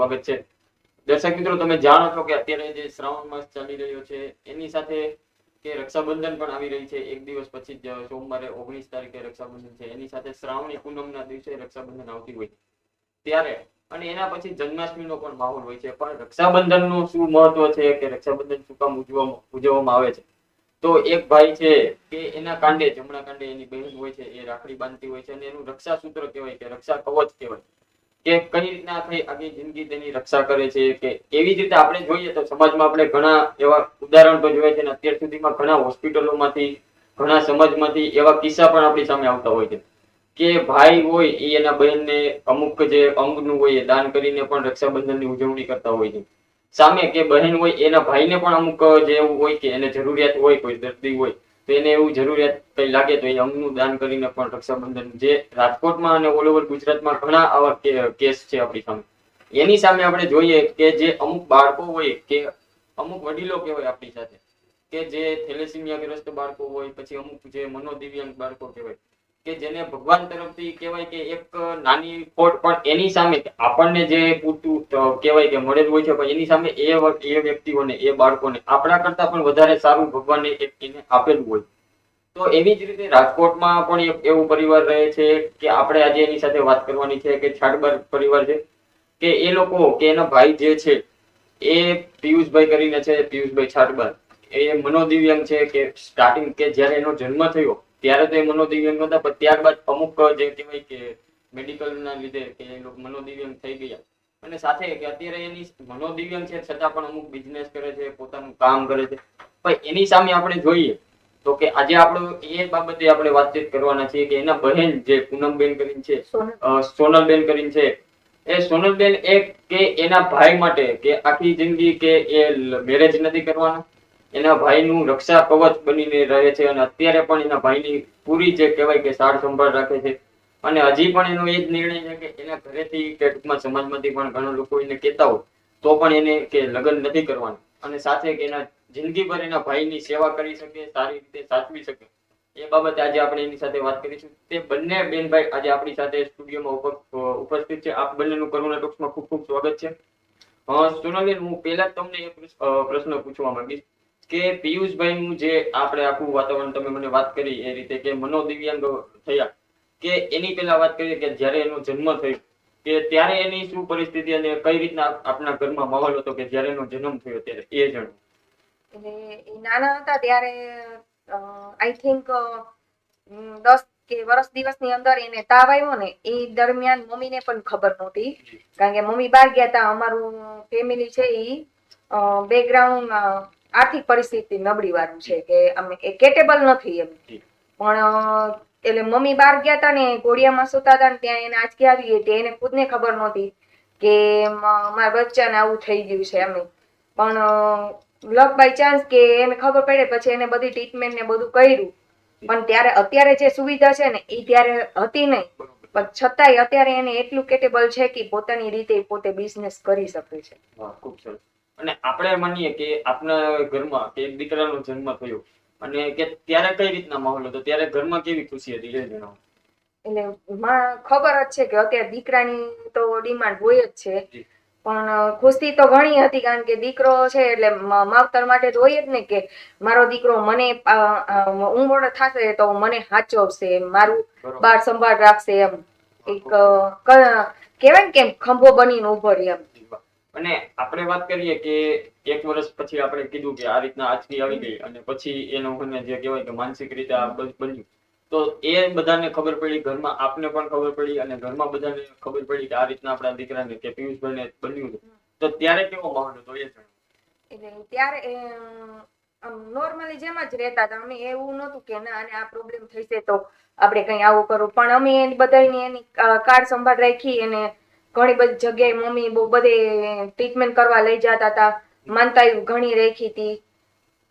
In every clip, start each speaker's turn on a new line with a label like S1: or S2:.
S1: સ્વાગત છે. દર્શક મિત્રો, તમે જાણો છો કે અત્યારે જે શ્રાવણ માસ ચાલી રહ્યો છે, એની સાથે કે રક્ષાબંધન પણ આવી રહી છે. એક દિવસ પછી જ સોમવારે ઓગણીસ તારીખે રક્ષાબંધન છે. એની સાથે શ્રાવણી પૂનમના દિવસે રક્ષાબંધન આવતી હોય ત્યારે અને એના પછી જન્માષ્ટમીનો પણ માહોલ હોય છે. પણ રક્ષાબંધનનું શું મહત્વ છે કે રક્ષાબંધન શું કામ ઉજવવામાં આવે છે? તો એક ભાઈ છે કે એના કાંડે, જમણા કાંડે એની બહેન હોય છે, એ રાખડી બાંધતી હોય છે અને એનું રક્ષા સૂત્ર કહેવાય કે રક્ષા કવચ કહેવાય. કે કઈ રીતના થઈ આખી જિંદગી તેની રક્ષા કરે છે કે એવી રીતે આપણે જોઈએ તો સમાજમાં આપણે ઘણા એવા ઉદાહરણ તો જોયા છે અને અત્યાર સુધીમાં ઘણા હોસ્પિટલોમાંથી, ઘણા સમાજમાંથી એવા કિસ્સા પણ આપણી સામે આવતા હોય છે. કે ભાઈ હોય એ એના બહેનને અમુક જે અંગનું હોય એ દાન કરીને પણ રક્ષાબંધનની ઉજવણી કરતા હોય છે. સામે કે બહેન હોય એના ભાઈને પણ અમુક જે એવું હોય કે એને જરૂરિયાત હોય, કોઈ દર્દી હોય તો એને એવું જરૂરિયાત કઈ લાગે તો એ અંગનું દાન કરીને પણ રક્ષાબંધન. જે રાજકોટમાં અને ઓલ ઓવર ગુજરાતમાં ઘણા આવા કે- કેસ છે આપણી સામે. એની સામે આપણે જોઈએ કે જે અમુક બાળકો હોય કે અમુક વડીલો કહેવાય આપણી સાથે, કે જે થેલેસીમિયા ગ્રસ્ત બાળકો હોય, પછી અમુક જે મનોદિવ્યાંગ બાળકો કહેવાય કે જેને ભગવાન તરફથી કહેવાય કે એક નાની ખોટ પણ એની સામે આપણને જે પૂરતું કહેવાય કે મળેલું હોય છે, પણ એની સામે એ એ વ્યક્તિઓને, એ બાળકોને, આપણા કરતા પણ વધારે સારું ભગવાને એક એને આપેલું હોય. તો એવી જ રીતે રાજકોટમાં પણ એક એવું પરિવાર રહે છે કે આપણે આજે એની સાથે વાત કરવાની છે કે છાડબર પરિવાર છે, કે એ લોકો, કે એના ભાઈ જે છે, એ પિયુષભાઈ કરીને છે, પિયુષભાઈ છાટબર એ મનોદિવ્યાંગ છે કે સ્ટાર્ટિંગ કે જ્યારે એનો જન્મ થયો ત્યારે તો એ મનોદિવ્યાંગ હતા પણ ત્યારબાદ અમુક જે કહેવાય કે મેડિકલ ના લીધે કે એ લોકો મનોદિવ્યાંગ થઈ ગયા. અને સાથે કે અત્યારે એની મનોદિવ્યાંગ છે છતાં પણ અમુક બિઝનેસ કરે છે પોતાનું કામ કરે છે. પણ એની સામે આપણે જોઈએ તો કે આજે આપણે એ બાબતે આપણે વાતચીત કરવાના છીએ કે એના બહેન જે પૂનમબેન કરીને છે સોનલબેન. કરીને છે એ સોનલબેન એક કે એના ભાઈ માટે કે આખી જિંદગી કે એ મેરેજ નથી કરવાના? એના ભાઈનું રક્ષા કવચ બનીને રહે છે અને અત્યારે પણ એના ભાઈની પૂરી જે કહેવાય કે સાર સંભાળ રાખે છે. અને હજી પણ એનો એ જ નિર્ણય છે કે એના ઘરેથી કે ટૂંકમાં સમાજમાંથી પણ ઘણા લોકો એને કહેતા હોય તો પણ એને કે લગ્ન નથી કરવાનું. અને સાથે કે એના જિંદગીભર એના ભાઈની સેવા કરી શકે સારી રીતે સાચવી શકે. એ બાબતે આજે આપણે એની સાથે વાત કરીશું. તે બંને બેનભાઈ આજે આપણી સાથે સ્ટુડિયોમાં ઉપ- ઉપસ્થિત છે. આપ બંનેનું કરુણા ટોક્સમાં ખૂબ ખૂબ સ્વાગત છે. અ, સોનલબેન હું પહેલા તમને એક પ્રશ્ન પૂછવા માંગીશ. કે પિયુષભાઈ નું જે આપણે આખું વાતાવરણ તમે મને વાત કરી એ રીતે કે મનોદિવ્યાંગ થયા કે એની પહેલા વાત કરીએ કે જ્યારે એનો જન્મ થયો કે ત્યારે એની શું પરિસ્થિતિ અને કઈ રીતના આપણા ઘરમાં માહોલ હતો કે જ્યારે એનો જન્મ થયો ત્યારે એ જણાવો
S2: એટલે એ નાના હતા ત્યારે આઈ થિંક દસ કે વર્ષ દિવસની અંદર એને તાવ આવ્યો ને એ દરમિયાન મમ્મીને પણ ખબર નહોતી. કારણ કે મમ્મી બહાર ગયા હતા અમારું ફેમિલી છે એ બેકગ્રાઉન્ડ આર્થિક પરિસ્થિતિ નબળી વાળું છે કે અમે એ કેટેબલ નથી એમ. પણ એટલે મમ્મી બહાર ગયા હતા ને ઘોડિયામાં સુતા હતા ને ત્યાં એને આંચકી આવી ગઈ હતી એને ખુદને ખબર નહોતી કે મારા બચ્ચાને આવું થઈ ગયું છે એમ. પણ લક બાય ચાન્સ કે એને ખબર પડે પછી એને બધી ટ્રીટમેન્ટ ને બધું કર્યું. પણ ત્યારે અત્યારે જે સુવિધા છે ને એ ત્યારે હતી નહીં. પણ છતાંય અત્યારે એને એટલું કેટેબલ છે કે પોતાની રીતે પોતે બિઝનેસ કરી શકે છે.
S1: ખૂબ સરસ. અને આપણે માનીએ કે આપના ઘરમાં કે એક દીકરાનો જન્મ થયો અને કે ત્યારે કઈ રીતના માહોલ હતો? ત્યારે ઘરમાં કેવી ખુશી હતી? એ જણાવો
S2: એટલે માં ખબર જ છે કે અત્યારે દીકરાની તો ડિમાન્ડ હોય જ છે. પણ ખુશી તો ઘણી હતી કારણ કે દીકરો છે એટલે માવતર માટે તો હોય જ ને કે મારો દીકરો મને ઉંમર થશે તો મને સાચવશે મારું બાર સંભાળ રાખશે એમ. એક કહેવાય ને કેમ ખંભો બનીને ઊભો રહે એમ.
S1: અને આપણે વાત કરીએ કે એક વર્ષ પછી આપણે કીધું કે આ રીતના આંચકી આવી ગઈ અને પછી એનો મને જે કહેવાય કે માનસિક રીતે આ બન્યું. તો એ બધાને ખબર પડી, ઘરમાં આપને પણ ખબર પડી અને ઘરમાં બધાને ખબર પડી કે આ રીતના આપણા દીકરાને કે પિયુષભાઈને બન્યું તો ત્યારે કેવો માહોલ હતો એ જણાવો.
S2: ત્યારે નોર્મલી જેમ જ રહેતા હતા. અમે એવું નહોતું કે ના અને આ પ્રોબ્લેમ થશે તો આપણે કંઈ આવું કરવું. પણ અમે એની બધાની એની કાર્ડ સંભાળ રાખી અને ઘણી બધી જગ્યાએ મમ્મી બહુ બધે ટ્રીટમેન્ટ કરવા લઈ જતા હતા માનતા ઘણી રેખી હતી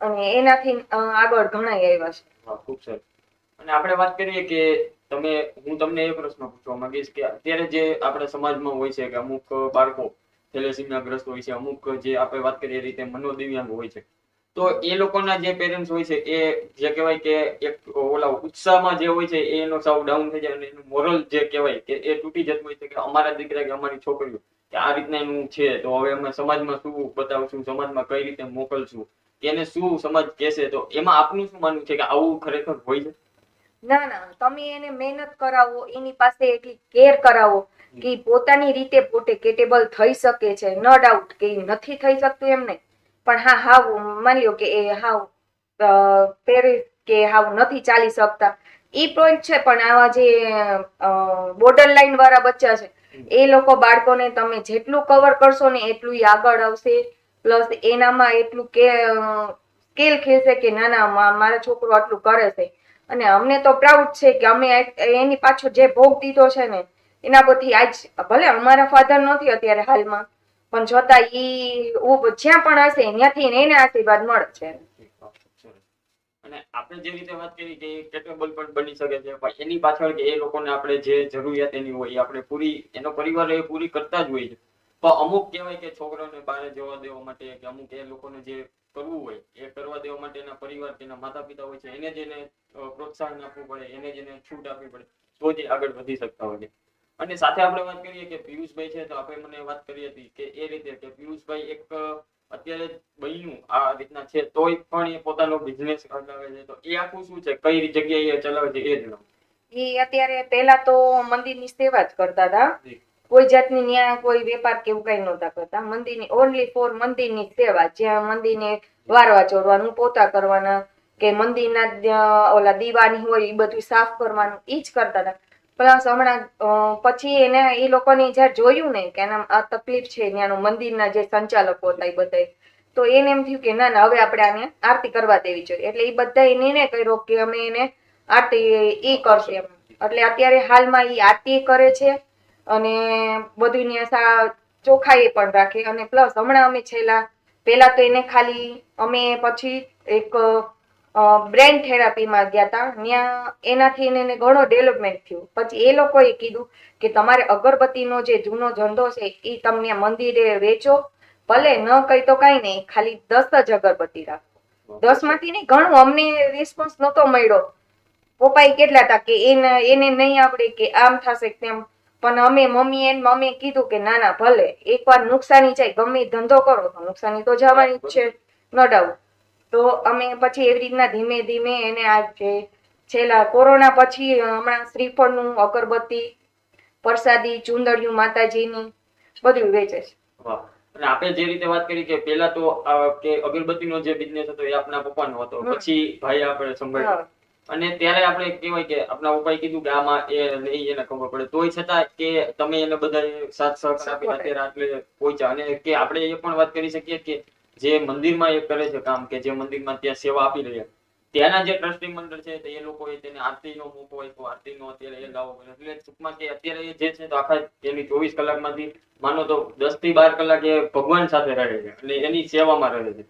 S2: અને એનાથી આગળ ઘણા આવ્યા છે.
S1: ખૂબ સરસ. અને આપણે વાત કરીએ કે તમે, હું તમને એ પ્રશ્ન પૂછવા માંગીશ કે અત્યારે જે આપણા સમાજમાં હોય છે કે અમુક બાળકો થેલેસીમિયા ગ્રસ્ત હોય છે, અમુક જે આપણે વાત કરીએ એ રીતે મનોદિવ્યાંગ હોય છે તો એ લોકોના જે પેરેન્ટ્સ હોય છે, એ જે કહેવાય કે એક ઓલા ઉત્સાહમાં જે હોય છે, એનો સાવ ડાઉન થઈ જાય અને એનું મોરલ જે કહેવાય કે એ તૂટી જતું હોય છે કે અમારા દીકરા કે અમારી છોકરીઓ, કે આ રીતના એનું છે, તો હવે અમે સમાજમાં શું બતાવશું, સમાજમાં કઈ રીતે મોકલશું એને શું સમાજ કહેશે, તો એમાં આપનું શું માનવું છે કે આવું ખરેખર હોય છે?
S2: ના ના, તમે એને મહેનત કરાવો, એની પાસે એટલી કેર કરાવો કે પોતાની રીતે પોતે કેટેબલ થઈ શકે છે ન ડાઉટ કે નથી થઈ શકતું એમ નહીં. પણ હા, હાવ, માની લો કે એ હાવ પેરિસ કે હાવ નથી ચાલી શકતા. એ પોઈન્ટ છે, પણ આવા જે બોર્ડર લાઈન વાળા બચ્ચા છે, એ લોકો બાળકોને તમે જેટલું કવર કરશો ને એટલું એ આગળ આવશે. પ્લસ એનામાં એટલું કે સ્કેલ ખેલશે કે ના ના મારો છોકરો આટલું કરે છે. અને અમને તો પ્રાઉડ છે કે અમે એની પાછળ જે ભોગ દીધો છે ને, એના પરથી આજ, ભલે અમારા ફાધર નથી અત્યારે હાલમાં પણ છતાં ઈ જ્યાં પણ હશે ત્યાંથી એને આશીર્વાદ મળે છે.
S1: આપણે જે રીતે વાત કરી કે કેપેબલ પણ બની શકે છે એની પાછળ કે એ લોકોને આપણે જે જરૂરિયાત એની હોય આપણે પૂરી, એનો પરિવાર એ પૂરી કરતા જ હોય છે. પણ અમુક કહેવાય કે છોકરાઓને બહાર જવા દેવા માટે કે અમુક એ લોકોને જે કરવું હોય, એ કરવા દેવા માટે એના પરિવાર કે એના માતા પિતા હોય છે, એને જ એને પ્રોત્સાહન આપવું પડે, એને જ એને છૂટ આપવી પડે, તો જ આગળ વધી શકતા હોય છે. અને સાથે આપણે વાત કરીએ કે પિયુષભાઈ છે તો આપણે મને વાત કરી હતી કે એ રીતે કે પિયુષભાઈ એક અત્યારે બન્યું આ રીતના છે તોય પણ એ પોતાનો બિઝનેસ ચલાવે છે. તો એ આખું શું છે? કઈ જગ્યાએ એ ચલાવે છે એ જણાવો
S2: એ અત્યારે પહેલા તો મંદિરની સેવા જ કરતા હતા. કોઈ જાતની ન્યાય કોઈ વેપાર કે એવું કઈ નહોતા કરતા. મંદિરની ઓનલી ફોર મંદિરની સેવા જ્યાં મંદિરને વારવા ચોરવાનું પોતા કરવાના કે મંદિરના ઓલા દીવાની હોય એ બધું સાફ કરવાનું એ જ કરતા હતા. પ્લસ હમણાં પછી એને એ લોકોની જ્યારે જોયું ને કે એના, આ તકલીફ છે ત્યાંનું મંદિરના જે સંચાલકો હતા એ બધા તો એને એમ થયું કે ના ના, હવે આપણે આને આરતી કરવા દેવી જોઈએ. એટલે એ બધા નિર્ણય કર્યો કે અમે એને આરતી એ કરશે એમ. એટલે અત્યારે હાલમાં એ આરતી કરે છે અને બધું ને ચોખાઈ પણ રાખે. અને પ્લસ હમણાં અમે છેલ્લા, પહેલા તો એને ખાલી અમે પછી એક બ્રેન થેરાપીમાં ગયા હતા ત્યાં એનાથી એને ઘણો ડેવલપમેન્ટ થયું. પછી એ લોકોએ કીધું કે તમારે અગરબત્તીનો જે જૂનો ધંધો છે એ તમને મંદિરે વેચો. ભલે ન કહી તો કઈ નહીં ખાલી દસ જ અગરબત્તી રાખો. દસમાંથી નહીં ઘણું અમને રિસ્પોન્સ નતો મળ્યો. પપ્પાએ કેટલા હતા કે એને એને નહીં આવડે કે આમ થશે તેમ. પણ અમે મમ્મી એને મમ્મીએ કીધું કે ના ના ભલે. એકવાર નુકસાની જાય ગમે ધંધો કરો તો નુકસાની તો જવાની જ છે. નો ડાઉટ તો અમે પછી એવી રીતના ધીમે ધીમે એને આ જે છેલ્લા કોરોના પછી હમણાં શ્રીફળનું અગરબત્તી પ્રસાદી ચુંદડિયું માતાજીની બધું વેચે છે.
S1: અને આપણે જે રીતે વાત કરી કે પેલા તો કે અગરબત્તીનો જે બિઝનેસ હતો એ આપના પપ્પાનો હતો. પછી ભાઈ આપણે સંભાળ્યો. અને ત્યારે આપણે કહેવાય કે આપણા પપ્પાએ કીધું કે આમાં એ નહીં એને ખબર પડે. તોય છતાં કે તમે એને બધા સાથ સહકાર આપીને. અત્યારે આટલે પહોંચ્યા. અને કે આપણે એ પણ વાત કરી શકીએ કે જે મંદિરમાં એ કરે છે કામ કે જે મંદિરમાં ત્યાં સેવા આપી રહ્યા ત્યાંના જે ટ્રસ્ટી મંડળ છે એ લોકો તેને આરતીનો મોકો આપ્યો. આરતીનો અત્યારે એ લાવો એટલે ટૂંકમાં કે અત્યારે જે છે તો આખા એની ચોવીસ કલાકમાંથી માનો તો દસથી બાર કલાક એ ભગવાન સાથે રહે છે એટલે એની સેવામાં રહે છે.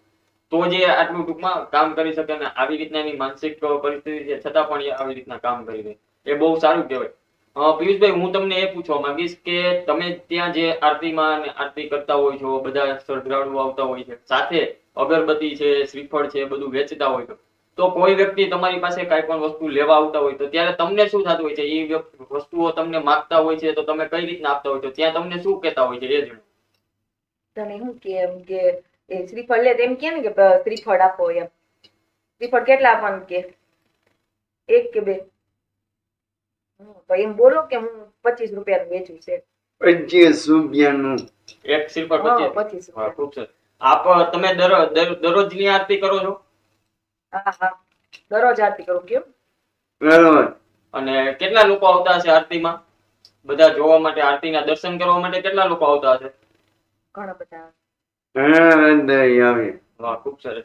S1: તો જે આટલું ટૂંકમાં કામ કરી શકે ને આવી રીતના એની માનસિક પરિસ્થિતિ છે, છતાં પણ એ આવી રીતના કામ કરી રહે એ બહુ સારું કહેવાય. પિયુષભાઈ, હું તમને એ પૂછવા માંગીશ કે તમે ત્યાં જે આરતીમાં આરતી કરતા હોય છો, બધા શ્રદ્ધાળુઓ આવતા હોય છે, સાથે અગરબત્તી છે, શ્રીફળ છે, બધું વેચતા હોય છો, તો કોઈ વ્યક્તિ તમારી પાસે કઈ પણ વસ્તુ લેવા આવતા હોય તો ત્યારે તમને શું થતું હોય છે? એ વસ્તુઓ તમને માગતા હોય છે તો તમે કઈ રીતના આપતા હોય છો? ત્યાં તમને શું કહેતા હોય છે? એ જણાવો.
S2: તને શું કે એમ કે એ શ્રીફળ લે તો એમ કે ને કે શ્રીફળ આપો એમ. શ્રીફળ કેટલા આપવાનું કે? એક કે બે? તો એમ બોલો કે હું પચીસ રૂપિયાનું વેચું છે.
S3: પચીસ રૂપિયાનું.
S1: એક શ્રીફળ પચીસ. ખૂબ સરસ. આપ તમે દર- દર- દરરોજની આરતી કરો છો?
S2: હા હા. દરરોજ આરતી કરું. કેમ?
S3: બરોબર.
S1: અને કેટલા લોકો આવતા હશે આરતીમાં? બધા જોવા માટે આરતીના દર્શન કરવા માટે કેટલા લોકો આવતા હશે?
S2: ઘણા બધા.
S3: ઘણા બધા આવે.
S1: વાહ ખૂબ સરસ.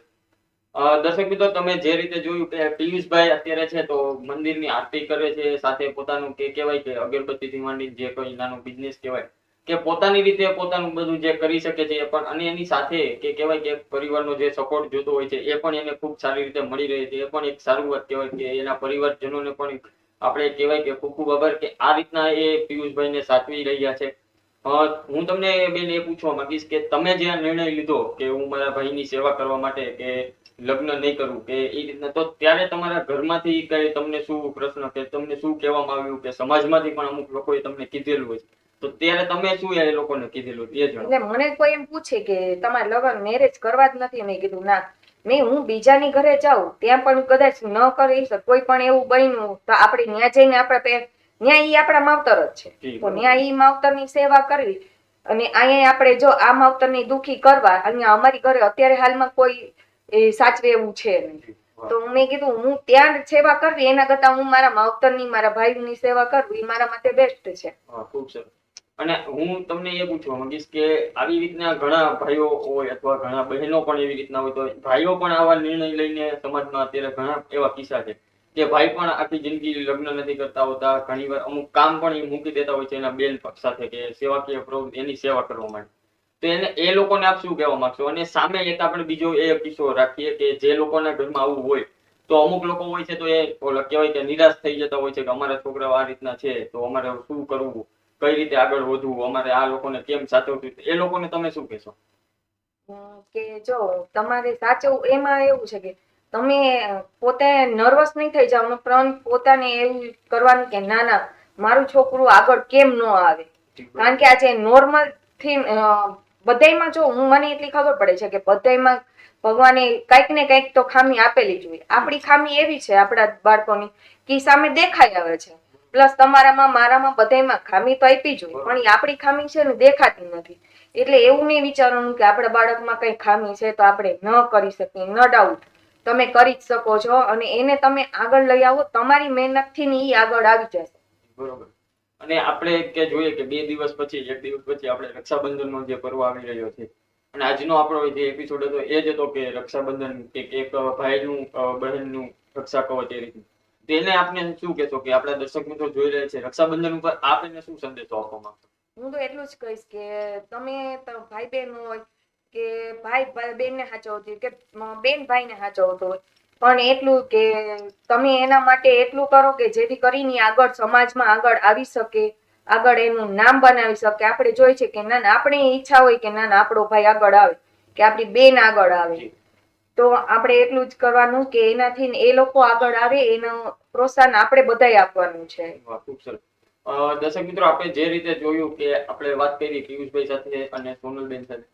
S1: દર્શક મિત્રો, તમે જે રીતે જોયું કે પિયુષભાઈ અત્યારે છે તો મંદિરની આરતી કરે છે, સાથે પોતાનું કે કહેવાય કે અગરબત્તીથી માંડી જે કોઈ નાનો બિઝનેસ કહેવાય, કે પોતાની રીતે પોતાનું બધું જે કરી શકે છે એ પણ અને એની સાથે કે કહેવાય કે પરિવારનો જે સપોર્ટ જોતો હોય છે એ પણ એને ખૂબ સારી રીતે મળી રહે છે, એ પણ એક સારું વાત કહેવાય કે એના પરિવારજનોને પણ આપણે કહેવાય કે ખૂબ ખૂબ આભાર કે આ રીતના એ પિયુષભાઈને સાચવી રહ્યા છે. હું તમને બેન એ પૂછવા માંગીશ કે તમે જે આ નિર્ણય લીધો કે હું મારા ભાઈની સેવા કરવા માટે કે લગ્ન નહીં કરવું કે એ રીતના. તો ત્યારે તમારા ઘરમાંથી કઈ તમને શું પ્રશ્ન કે તમને શું કહેવામાં આવ્યું કે સમાજમાંથી પણ અમુક લોકોએ તમને કીધેલું હોય તો ત્યારે તમે શું એ લોકોને કીધેલું એ જણાવો.
S2: એટલે મને કોઈ એમ પૂછે કે તમારે લગ્ન મેરેજ કરવા જ નથી? મેં કીધું ના. મેં હું બીજાની ઘરે જાઉં ત્યાં પણ કદાચ ન કરી શકે. કોઈ પણ એવું બન્યું તો આપણે ત્યાં જઈને આપણે ત્યાં ઈ આપણા માવતર જ છે. તો ત્યાં ઈ માવતરની સેવા કરવી. અને અહીંયા આપણે જો આ માવતરની દુખી કરવા અહીંયા અમારી ઘરે અત્યારે હાલમાં કોઈ એ સાચવે એવું છે નહીં. તો મેં કીધું હું ત્યાં સેવા કરવી એના કરતા હું મારા માવતરની મારા ભાઈની સેવા કરવી મારા માટે બેસ્ટ છે.
S1: ખૂબ સરસ. અને હું તમને એ પૂછવા માંગીશ કે આવી રીતના ઘણા ભાઈઓ હોય અથવા ઘણા બહેનો પણ એવી રીતના હોય તો ભાઈઓ પણ આવા નિર્ણય લઈને સમાજમાં અત્યારે ઘણા એવા કિસ્સા છે કે ભાઈ પણ આખી જિંદગી લગ્ન નથી કરતા હોતા ઘણી વાર અમુક કામ પણ એ મૂકી દેતા હોય છે એના બેન પક્ષ સાથે કે સેવાકીય પ્રવૃત્તિ એની સેવા કરવા માટે. તો એને એ લોકોને આપ શું કહેવા માંગશો? અને સામે એક આપણે બીજો એ કિસ્સો રાખીએ કે જે લોકોના ઘરમાં આવું હોય તો અમુક લોકો હોય છે તો એ કહેવાય કે નિરાશ થઈ જતા હોય છે કે અમારા છોકરાઓ આ રીતના છે તો અમારે શું કરવું? કઈ રીતે આગળ વધવું? અમારે આ લોકોને કેમ સાચવવું એ લોકોને તમે શું કહેશો?
S2: કે જો તમારે સાચવું એમાં એવું છે કે તમે પોતે નર્વસ નહીં થઈ જાવ પણ પોતાને એવું કરવાનું કે ના ના મારું છોકરું આગળ કેમ ન આવે? કારણ કે આજે નોર્મલથી બધાયમાં જો હું, મને એટલી ખબર પડે છે કે બધાયમાં ભગવાને કંઈક ને કંઈક તો ખામી આપેલી જ હોય. આપણી ખામી એવી છે આપણા બાળકોની કે સામે દેખાઈ આવે છે. પ્લસ તમારામાં, મારામાં બધાયમાં ખામી તો આપી જોઈએ પણ એ આપણી ખામી છે ને દેખાતી નથી. એટલે એવું નહીં વિચારવાનું કે આપણા બાળકમાં કઈ ખામી છે તો આપણે ન કરી શકીએ, ન ડાઉટ તમે કરી જ શકો છો અને એને તમે આગળ લઈ આવો, તમારી મહેનતથી ને એ આગળ આવી જશે.
S1: બરોબર. અને આપણે કે જોઈએ કે બે દિવસ પછી એક દિવસ પછી આપણે રક્ષાબંધનનો જે પર્વ આવી રહ્યો છે. અને આજનો આપણો જે એપિસોડ હતો, એ જ હતો કે રક્ષાબંધન કે એક ભાઈનું બહેનનું રક્ષા કવચ એ રીતનું તેને આપને શું કહેશો કે આપણા દર્શક મિત્રો જોઈ રહ્યા છે, રક્ષાબંધન ઉપર આપણને શું સંદેશો આપવા માંગશો?
S2: હું તો એટલું જ કહીશ કે તમે ભાઈ બહેન હોય કે ભાઈ બેન બેનને સાચવતી કે બેન ભાઈને સાચવતો હોય. પણ એટલું કે તમે એના માટે એટલું કરો કે જેથી કરીને આગળ સમાજમાં આગળ આવી શકે આગળ એનું નામ બનાવી શકે. આપણે જોઈ છે કે ના આપણે ઈચ્છા હોય કે ના આપણો ભાઈ આગળ આવે કે આપણી બેન આગળ આવે. તો આપણે એટલું જ કરવાનું કે એનાથી એ લોકો આગળ આવે એનું પ્રોત્સાહન આપણે બધાય આપવાનું છે.
S1: ખૂબ સરસ. દર્શક મિત્રો આપણે જે રીતે જોયું કે આપણે વાત કરી પિયુષભાઈ સાથે અને સોનલબેન સાથે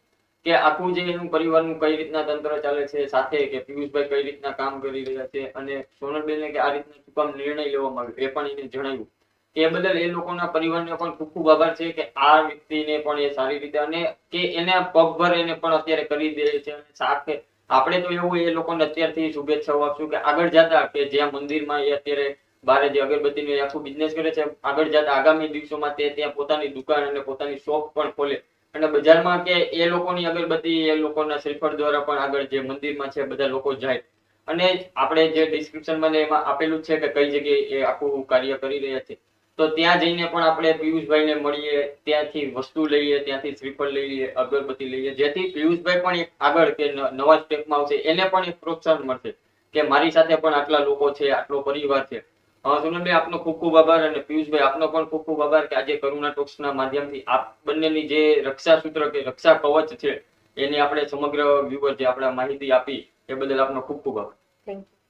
S1: કે આખું જે એનું પરિવારનું કઈ રીતના તંત્ર ચાલે છે, સાથે કે પિયુષભાઈ કઈ રીતના કામ કરી રહ્યા છે અને સોનલબેનને કે આ રીતના શું નિર્ણય લેવામાં આવ્યો એ પણ એને જણાવ્યું. એ બદલ એ લોકોના પરિવારને પણ ખૂબ ખૂબ આભાર છે કે આ વ્યક્તિને પણ એ સારી રીતે અને કે એને પગભર એને પણ અત્યારે કરી દે છે અને સાથે આપણે તો એવું એ લોકોને અત્યારથી શુભેચ્છાઓ આપશું કે આગળ જતા કે જ્યાં મંદિરમાં એ અત્યારે બારે જે અગરબત્તીનો આખું બિઝનેસ કરે છે, આગળ જતા આગામી દિવસોમાં તે ત્યાં પોતાની દુકાન અને પોતાની શોપ પણ ખોલે. અને બજારમાં કે એ લોકોની અગરબત્તી, એ લોકોના શ્રીફળ દ્વારા પણ આગળ જે મંદિરમાં છે, બધા લોકો જાય. અને આપણે જે ડિસ્ક્રિપ્શનમાં એમાં આપેલું છે કે કઈ જગ્યાએ એ આખું કાર્ય કરી રહ્યા છે. તો ત્યાં જઈને પણ આપણે પિયુષભાઈને મળીએ, ત્યાંથી વસ્તુ લઈએ, ત્યાંથી શ્રીફળ લઈ લઈએ, અગરબત્તી લઈએ. જેથી પિયુષભાઈ પણ આગળ કે નવા સ્ટેપમાં આવશે. એને પણ એક પ્રોત્સાહન મળશે કે મારી સાથે પણ આટલા લોકો છે, આટલો પરિવાર છે. અ, સોનલભાઈ આપનો ખૂબ ખૂબ આભાર અને પિયુષભાઈ આપનો પણ ખૂબ ખૂબ આભાર કે આજે કરુણા ટોક્સના માધ્યમથી આપ બંનેની જે રક્ષા સૂત્ર કે રક્ષા કવચ છે એની આપણે સમગ્ર વ્યુઅર જે આપણે માહિતી આપી એ બદલ આપનો ખૂબ ખૂબ આભાર.
S2: Thank you